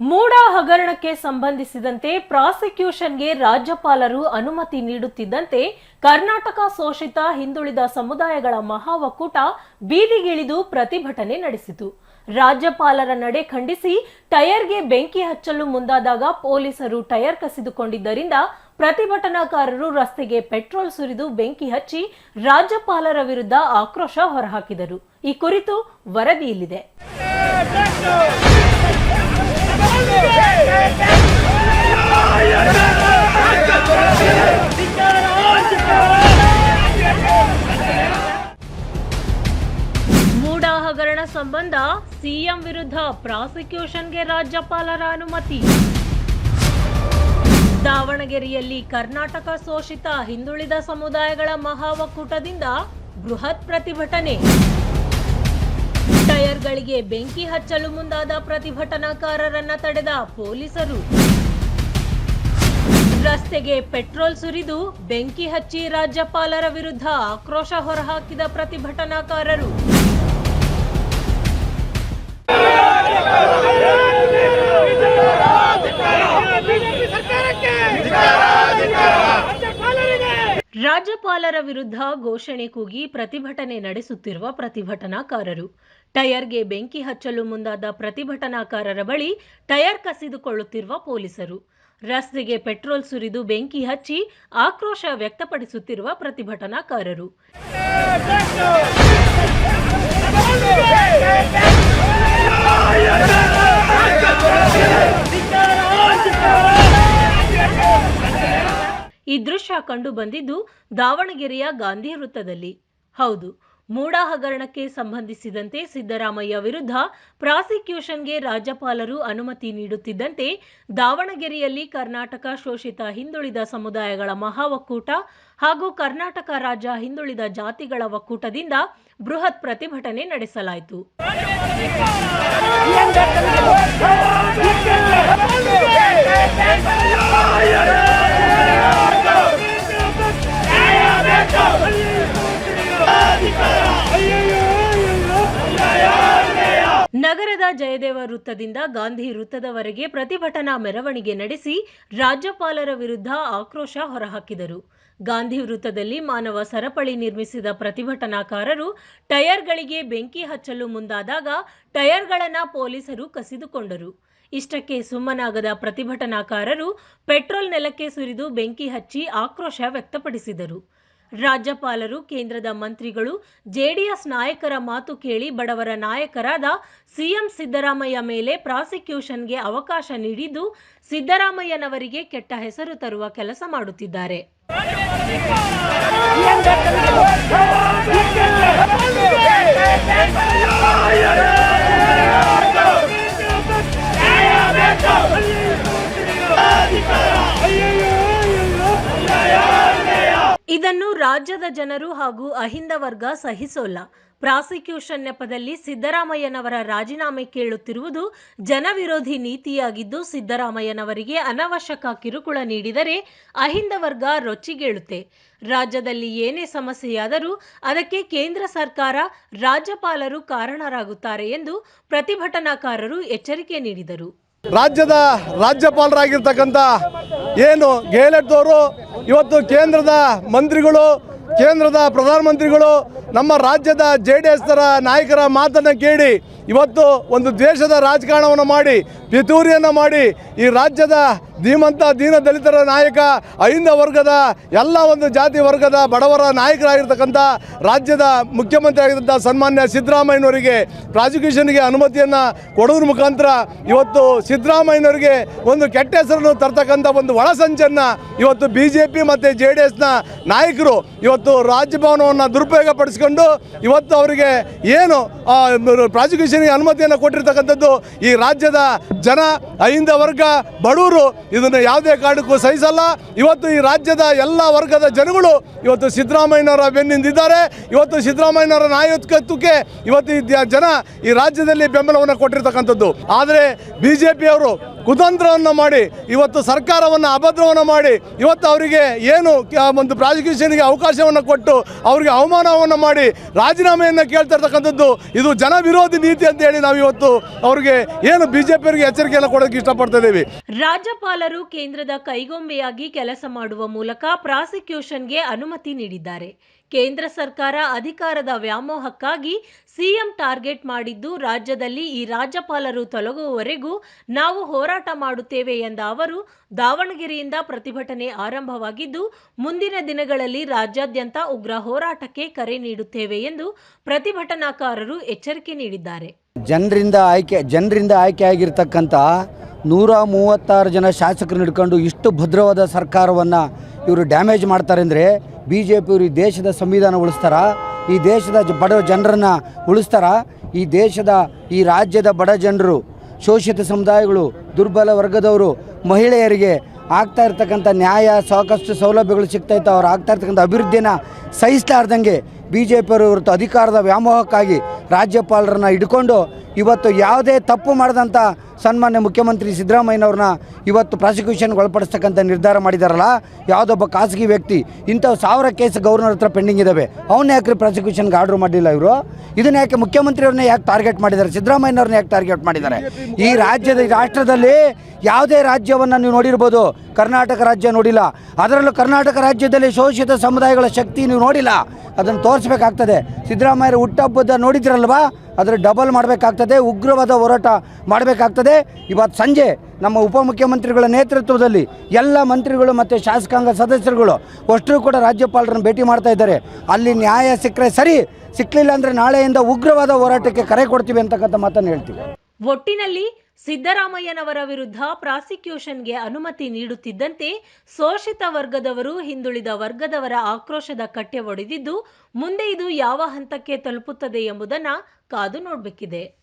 ಮೂಡ ಹಗರಣಕ್ಕೆ ಸಂಬಂಧಿಸಿದಂತೆ ಪ್ರಾಸಿಕ್ಯೂಷನ್ಗೆ ರಾಜ್ಯಪಾಲರು ಅನುಮತಿ ನೀಡುತ್ತಿದ್ದಂತೆ ಕರ್ನಾಟಕ ಶೋಷಿತ ಹಿಂದುಳಿದ ಸಮುದಾಯಗಳ ಮಹಾ ಒಕ್ಕೂಟ ಬೀದಿಗಿಳಿದು ಪ್ರತಿಭಟನೆ ನಡೆಸಿತು. ರಾಜ್ಯಪಾಲರ ನಡೆ ಖಂಡಿಸಿ ಟೈರ್ಗೆ ಬೆಂಕಿ ಹಚ್ಚಲು ಮುಂದಾದಾಗ ಪೊಲೀಸರು ಟೈರ್ ಕಸಿದುಕೊಂಡಿದ್ದರಿಂದ ಪ್ರತಿಭಟನಾಕಾರರು ರಸ್ತೆಗೆ ಪೆಟ್ರೋಲ್ ಸುರಿದು ಬೆಂಕಿ ಹಚ್ಚಿ ರಾಜ್ಯಪಾಲರ ವಿರುದ್ಧ ಆಕ್ರೋಶ ಹೊರಹಾಕಿದರು. ಈ ಕುರಿತು ವರದಿ ಇಲ್ಲಿದೆ ಹಗರಣ ಸಂಬಂಧ ಸಿಎಂ ವಿರುದ್ಧ ಪ್ರಾಸಿಕ್ಯೂಷನ್ಗೆ ರಾಜ್ಯಪಾಲರ ಅನುಮತಿ. ದಾವಣಗೆರೆಯಲ್ಲಿ ಕರ್ನಾಟಕ ಶೋಷಿತ ಹಿಂದುಳಿದ ಸಮುದಾಯಗಳ ಮಹಾ ಒಕ್ಕೂಟದಿಂದ ಬೃಹತ್ ಪ್ರತಿಭಟನೆ. ಟೈರ್ಗಳಿಗೆ ಬೆಂಕಿ ಹಚ್ಚಲು ಮುಂದಾದ ಪ್ರತಿಭಟನಾಕಾರರನ್ನ ತಡೆದ ಪೊಲೀಸರು. ರಸ್ತೆಗೆ ಪೆಟ್ರೋಲ್ ಸುರಿದು ಬೆಂಕಿ ಹಚ್ಚಿ ರಾಜ್ಯಪಾಲರ ವಿರುದ್ಧ ಆಕ್ರೋಶ ಹೊರಹಾಕಿದ ಪ್ರತಿಭಟನಾಕಾರರು. ರಾಜ್ಯಪಾಲರ ವಿರುದ್ಧ ಘೋಷಣೆ ಕೂಗಿ ಪ್ರತಿಭಟನೆ ನಡೆಸುತ್ತಿರುವ ಪ್ರತಿಭಟನಾಕಾರರು. ಟೈರ್ಗೆ ಬೆಂಕಿ ಹಚ್ಚಲು ಮುಂದಾದ ಪ್ರತಿಭಟನಾಕಾರರ ಬಳಿ ಟೈರ್ ಕಸಿದುಕೊಳ್ಳುತ್ತಿರುವ ಪೊಲೀಸರು. ರಸ್ತೆಗೆ ಪೆಟ್ರೋಲ್ ಸುರಿದು ಬೆಂಕಿ ಹಚ್ಚಿ ಆಕ್ರೋಶ ವ್ಯಕ್ತಪಡಿಸುತ್ತಿರುವ ಪ್ರತಿಭಟನಾಕಾರರು. ಈ ದೃಶ್ಯ ಕಂಡು ಬಂದಿದ್ದು ದಾವಣಗೆರೆಯ ಗಾಂಧಿ ವೃತ್ತದಲ್ಲಿ. ಹೌದು ಮೂಡ ಹಗರಣಕ್ಕೆ ಸಂಬಂಧಿಸಿದಂತೆ ಸಿದ್ದರಾಮಯ್ಯ ವಿರುದ್ಧ ಪ್ರಾಸಿಕ್ಯೂಷನ್ಗೆ ರಾಜ್ಯಪಾಲರು ಅನುಮತಿ ನೀಡುತ್ತಿದ್ದಂತೆ ದಾವಣಗೆರೆಯಲ್ಲಿ ಕರ್ನಾಟಕ ಶೋಷಿತ ಹಿಂದುಳಿದ ಸಮುದಾಯಗಳ ಮಹಾ ಒಕ್ಕೂಟ ಹಾಗೂ ಕರ್ನಾಟಕ ರಾಜ್ಯ ಹಿಂದುಳಿದ ಜಾತಿಗಳ ಒಕ್ಕೂಟದಿಂದ ಬೃಹತ್ ಪ್ರತಿಭಟನೆ ನಡೆಸಲಾಯಿತು. ನಗರದ ಜಯದೇವ ವೃತ್ತದಿಂದ ಗಾಂಧಿ ವೃತ್ತದವರೆಗೆ ಪ್ರತಿಭಟನಾ ಮೆರವಣಿಗೆ ನಡೆಸಿ ರಾಜ್ಯಪಾಲರ ವಿರುದ್ಧ ಆಕ್ರೋಶ ಹೊರಹಾಕಿದರು. ಗಾಂಧಿ ವೃತ್ತದಲ್ಲಿ ಮಾನವ ಸರಪಳಿ ನಿರ್ಮಿಸಿದ ಪ್ರತಿಭಟನಾಕಾರರು ಟಯರ್ಗಳಿಗೆ ಬೆಂಕಿ ಹಚ್ಚಲು ಮುಂದಾದಾಗ ಟಯರ್ಗಳನ್ನು ಪೊಲೀಸರು ಕಸಿದುಕೊಂಡರು. ಇಷ್ಟಕ್ಕೆ ಸುಮ್ಮನಾಗದ ಪ್ರತಿಭಟನಾಕಾರರು ಪೆಟ್ರೋಲ್ ನೆಲಕ್ಕೆ ಸುರಿದು ಬೆಂಕಿ ಹಚ್ಚಿ ಆಕ್ರೋಶ ವ್ಯಕ್ತಪಡಿಸಿದರು. ರಾಜ್ಯಪಾಲರು, ಕೇಂದ್ರದ ಮಂತ್ರಿಗಳು, ಜೆಡಿಎಸ್ ನಾಯಕರ ಮಾತು ಕೇಳಿ ಬಡವರ ನಾಯಕರಾದ ಸಿಎಂ ಸಿದ್ದರಾಮಯ್ಯ ಮೇಲೆ ಪ್ರಾಸಿಕ್ಯೂಷನ್ಗೆ ಅವಕಾಶ ನೀಡಿದ್ದು ಸಿದ್ದರಾಮಯ್ಯನವರಿಗೆ ಕೆಟ್ಟ ಹೆಸರು ತರುವ ಕೆಲಸ ಮಾಡುತ್ತಿದ್ದಾರೆ. ಇದನ್ನು ರಾಜ್ಯದ ಜನರು ಹಾಗೂ ಅಹಿಂದ ವರ್ಗ ಸಹಿಸೋಲ್ಲ. ಪ್ರಾಸಿಕ್ಯೂಷನ್ ನೆಪದಲ್ಲಿ ಸಿದ್ದರಾಮಯ್ಯನವರ ರಾಜೀನಾಮೆ ಕೇಳುತ್ತಿರುವುದು ಜನವಿರೋಧಿ ನೀತಿಯಾಗಿದ್ದು, ಸಿದ್ದರಾಮಯ್ಯನವರಿಗೆ ಅನವಶ್ಯಕ ಕಿರುಕುಳ ನೀಡಿದರೆ ಅಹಿಂದ ವರ್ಗ ರೊಚ್ಚಿಗೇಳುತ್ತೆ. ರಾಜ್ಯದಲ್ಲಿ ಏನೇ ಸಮಸ್ಯೆಯಾದರೂ ಅದಕ್ಕೆ ಕೇಂದ್ರ ಸರ್ಕಾರ ರಾಜ್ಯಪಾಲರು ಕಾರಣರಾಗುತ್ತಾರೆ ಎಂದು ಪ್ರತಿಭಟನಾಕಾರರು ಎಚ್ಚರಿಕೆ ನೀಡಿದರು. ರಾಜ್ಯದ ರಾಜ್ಯಪಾಲರಾಗಿರ್ತಕ್ಕಂಥ ಏನು ಗೆಹ್ಲಟ್ದವರು ಇವತ್ತು ಕೇಂದ್ರದ ಮಂತ್ರಿಗಳು ಕೇಂದ್ರದ ಪ್ರಧಾನಮಂತ್ರಿಗಳು ನಮ್ಮ ರಾಜ್ಯದ ಜೆ ಡಿ ಎಸ್ ನಾಯಕರ ಮಾತನ್ನು ಕೇಳಿ ಇವತ್ತು ಒಂದು ದ್ವೇಷದ ರಾಜಕಾರಣವನ್ನು ಮಾಡಿ, ಪಿತೂರಿಯನ್ನು ಮಾಡಿ ಈ ರಾಜ್ಯದ ಧೀಮಂತ ದೀನ ದಲಿತರ ನಾಯಕ, ಅಹಿಂದ ವರ್ಗದ ಎಲ್ಲ ಒಂದು ಜಾತಿ ವರ್ಗದ ಬಡವರ ನಾಯಕರಾಗಿರ್ತಕ್ಕಂಥ ರಾಜ್ಯದ ಮುಖ್ಯಮಂತ್ರಿ ಆಗಿದ್ದಂಥ ಸನ್ಮಾನ್ಯ ಸಿದ್ದರಾಮಯ್ಯನವರಿಗೆ ಪ್ರಾಸಿಕ್ಯೂಷನ್ಗೆ ಅನುಮತಿಯನ್ನು ಕೊಡೋದ್ರ ಮುಖಾಂತರ ಇವತ್ತು ಸಿದ್ದರಾಮಯ್ಯನವರಿಗೆ ಒಂದು ಕೆಟ್ಟ ಹೆಸರನ್ನು ತರ್ತಕ್ಕಂಥ ಒಂದು ಒಳಸಂಚನ್ನು ಇವತ್ತು ಬಿ ಜೆ ಪಿ ಮತ್ತು ಜೆ ಡಿ ಎಸ್ನ ನಾಯಕರು ಇವತ್ತು ರಾಜಭವನವನ್ನು ದುರುಪಯೋಗಪಡಿಸಿಕೊಂಡು ಇವತ್ತು ಅವರಿಗೆ ಏನು ಪ್ರಾಸಿಕ್ಯೂಷನ್ಗೆ ಅನುಮತಿಯನ್ನು ಕೊಟ್ಟಿರ್ತಕ್ಕಂಥದ್ದು ಈ ರಾಜ್ಯದ ಜನ, ಅಹಿಂದ ವರ್ಗ, ಬಡವರು, ಇದನ್ನು ಯಾವುದೇ ಕಾರಣಕ್ಕೂ ಸಹಿಸಲ್ಲ. ಇವತ್ತು ಈ ರಾಜ್ಯದ ಎಲ್ಲ ವರ್ಗದ ಜನಗಳು ಇವತ್ತು ಸಿದ್ದರಾಮಯ್ಯನವರ ಬೆನ್ನಿಂದಿದ್ದಾರೆ. ಇವತ್ತು ಸಿದ್ದರಾಮಯ್ಯನವರ ನಾಯಕತ್ವಕ್ಕೆ ಇವತ್ತು ಜನ ಈ ರಾಜ್ಯದಲ್ಲಿ ಬೆಂಬಲವನ್ನು ಕೊಟ್ಟಿರ್ತಕ್ಕಂಥದ್ದು. ಆದರೆ ಬಿ ಜೆ ಪಿಯವರು ಕುತಂತ್ರವನ್ನು ಮಾಡಿ, ಇವತ್ತು ಸರ್ಕಾರವನ್ನು ಅಭದ್ರವನ್ನು ಮಾಡಿ, ಇವತ್ತು ಅವರಿಗೆ ಏನು ಒಂದು ಪ್ರಾಸಿಕ್ಯೂಷನ್ಗೆ ಅವಕಾಶವನ್ನು ಕೊಟ್ಟು ಅವರಿಗೆ ಅವಮಾನವನ್ನು ಮಾಡಿ ರಾಜೀನಾಮೆಯನ್ನು ಕೇಳ್ತಾ ಇರ್ತಕ್ಕಂಥದ್ದು ಇದು ಜನ ವಿರೋಧಿ ನೀತಿ ಅಂತ ಹೇಳಿ ನಾವು ಇವತ್ತು ಅವರಿಗೆ ಏನು ಬಿಜೆಪಿಯವರಿಗೆ ಎಚ್ಚರಿಕೆಯನ್ನು ಕೊಡೋಕೆ ಇಷ್ಟಪಡ್ತಾ ಇದ್ದೀವಿ. ರಾಜ್ಯಪಾಲರು ಕೇಂದ್ರದ ಕೈಗೊಂಬೆಯಾಗಿ ಕೆಲಸ ಮಾಡುವ ಮೂಲಕ ಪ್ರಾಸಿಕ್ಯೂಷನ್ಗೆ ಅನುಮತಿ ನೀಡಿದ್ದಾರೆ. ಕೇಂದ್ರ ಸರ್ಕಾರ ಅಧಿಕಾರದ ವ್ಯಾಮೋಹಕ್ಕಾಗಿ ಸಿಎಂ ಟಾರ್ಗೆಟ್ ಮಾಡಿದ್ದು ರಾಜ್ಯದಲ್ಲಿ ಈ ರಾಜ್ಯಪಾಲರು ತೊಲಗುವವರೆಗೂ ನಾವು ಹೋರಾಟ ಮಾಡುತ್ತೇವೆ ಎಂದ ಅವರು, ದಾವಣಗೆರೆಯಿಂದ ಪ್ರತಿಭಟನೆ ಆರಂಭವಾಗಿದ್ದು, ಮುಂದಿನ ದಿನಗಳಲ್ಲಿ ರಾಜ್ಯಾದ್ಯಂತ ಉಗ್ರ ಹೋರಾಟಕ್ಕೆ ಕರೆ ನೀಡುತ್ತೇವೆ ಎಂದು ಪ್ರತಿಭಟನಾಕಾರರು ಎಚ್ಚರಿಕೆ ನೀಡಿದ್ದಾರೆ. ಜನರಿಂದ ಆಯ್ಕೆ ಜನರಿಂದ ಆಯ್ಕೆ ಆಗಿರ್ತಕ್ಕಂಥ ನೂರ ಮೂವತ್ತಾರು ಜನ ಶಾಸಕರನ್ನ ಹಿಡ್ಕೊಂಡು ಇಷ್ಟು ಭದ್ರವಾದ ಸರ್ಕಾರವನ್ನು ಇವರು ಡ್ಯಾಮೇಜ್ ಮಾಡ್ತಾರೆ ಅಂದರೆ ಬಿ ಜೆ ಪಿಯವರು ದೇಶದ ಸಂವಿಧಾನ ಉಳಿಸ್ತಾರ? ಈ ದೇಶದ ಬಡ ಜನರನ್ನು ಉಳಿಸ್ತಾರ? ಈ ದೇಶದ, ಈ ರಾಜ್ಯದ ಬಡ ಜನರು, ಶೋಷಿತ ಸಮುದಾಯಗಳು, ದುರ್ಬಲ ವರ್ಗದವರು, ಮಹಿಳೆಯರಿಗೆ ಆಗ್ತಾ ಇರ್ತಕ್ಕಂಥ ನ್ಯಾಯ, ಸಾಕಷ್ಟು ಸೌಲಭ್ಯಗಳು ಸಿಗ್ತಾ ಇತ್ತು. ಅವ್ರು ಆಗ್ತಾ ಇರ್ತಕ್ಕಂಥ ಅಭಿವೃದ್ಧಿನ ಸಹಿಸಲಾರ್ದಂಗೆ ಬಿ ಜೆ ಪಿಯವರು ಅಧಿಕಾರದ ವ್ಯಾಮೋಹಕ್ಕಾಗಿ ರಾಜ್ಯಪಾಲರನ್ನ ಹಿಡ್ಕೊಂಡು ಇವತ್ತು ಯಾವುದೇ ತಪ್ಪು ಮಾಡಿದಂಥ ಸನ್ಮಾನ್ಯ ಮುಖ್ಯಮಂತ್ರಿ ಸಿದ್ದರಾಮಯ್ಯನವ್ರನ್ನ ಇವತ್ತು ಪ್ರಾಸಿಕ್ಯೂಷನ್ಗೆ ಒಳಪಡಿಸ್ತಕ್ಕಂಥ ನಿರ್ಧಾರ ಮಾಡಿದಾರಲ್ಲ ಯಾವುದೊಬ್ಬ ಖಾಸಗಿ ವ್ಯಕ್ತಿ, ಇಂಥವು ಸಾವಿರ ಕೇಸ್ ಗವರ್ನರ್ ಹತ್ರ ಪೆಂಡಿಂಗ್ ಇದ್ದಾವೆ ಅವನ್ನ ಯಾಕೆ ಪ್ರಾಸಿಕ್ಯೂಷನ್ಗೆ ಆರ್ಡರ್ ಮಾಡಿಲ್ಲ ಇವರು? ಇದನ್ನ ಯಾಕೆ ಮುಖ್ಯಮಂತ್ರಿಯವ್ರನ್ನ ಯಾಕೆ ಟಾರ್ಗೆಟ್ ಮಾಡಿದ್ದಾರೆ, ಸಿದ್ದರಾಮಯ್ಯನವ್ರನ್ನ ಯಾಕೆ ಟಾರ್ಗೆಟ್ ಮಾಡಿದ್ದಾರೆ? ಈ ರಾಜ್ಯದ ರಾಷ್ಟ್ರದಲ್ಲಿ ಯಾವುದೇ ರಾಜ್ಯವನ್ನು ನೀವು ನೋಡಿರ್ಬೋದು ಕರ್ನಾಟಕ ರಾಜ್ಯ ನೋಡಿಲ್ಲ. ಅದರಲ್ಲೂ ಕರ್ನಾಟಕ ರಾಜ್ಯದಲ್ಲಿ ಶೋಷಿತ ಸಮುದಾಯಗಳ ಶಕ್ತಿ ನೀವು ನೋಡಿಲ್ಲ. ಅದನ್ನು ತೋರಿಸ್ಬೇಕಾಗ್ತದೆ. ಸಿದ್ದರಾಮಯ್ಯ ಹುಟ್ಟಹಬ್ಬದ ನೋಡಿದ್ರಲ್ವಾ? ಅದರ ಡಬಲ್ ಮಾಡಬೇಕಾಗ್ತದೆ. ಉಗ್ರವಾದ ಹೋರಾಟ ಮಾಡಬೇಕಾಗ್ತದೆ. ಇವತ್ತು ಸಂಜೆ ನಮ್ಮ ಉಪಮುಖ್ಯಮಂತ್ರಿಗಳ ನೇತೃತ್ವದಲ್ಲಿ ಎಲ್ಲ ಮಂತ್ರಿಗಳು ಮತ್ತು ಶಾಸಕಾಂಗ ಸದಸ್ಯರುಗಳು ಅಷ್ಟು ಕೂಡ ರಾಜ್ಯಪಾಲರನ್ನು ಭೇಟಿ ಮಾಡ್ತಾ ಇದ್ದಾರೆ. ಅಲ್ಲಿ ನ್ಯಾಯ ಸಿಕ್ಕರೆ ಸರಿ ಸಿಕ್ಕಲಿಲ್ಲ ಅಂದರೆ ನಾಳೆಯಿಂದ ಉಗ್ರವಾದ ಹೋರಾಟಕ್ಕೆ ಕರೆ ಕೊಡ್ತೀವಿ ಅಂತಕ್ಕಂಥ ಮಾತನ್ನು ಹೇಳ್ತೀವಿ. ಒಟ್ಟಿನಲ್ಲಿ ಸಿದ್ದರಾಮಯ್ಯನವರ ವಿರುದ್ಧ ಪ್ರಾಸಿಕ್ಯೂಷನ್ಗೆ ಅನುಮತಿ ನೀಡುತ್ತಿದ್ದಂತೆ ಶೋಷಿತ ವರ್ಗದವರು ಹಿಂದುಳಿದ ವರ್ಗದವರ ಆಕ್ರೋಶದ ಕಟ್ಟೆ ಒಡೆದಿದ್ದು ಮುಂದೆ ಇದು ಯಾವ ಹಂತಕ್ಕೆ ತಲುಪುತ್ತದೆ ಎಂಬುದನ್ನು ಕಾದು ನೋಡಬೇಕಿದೆ.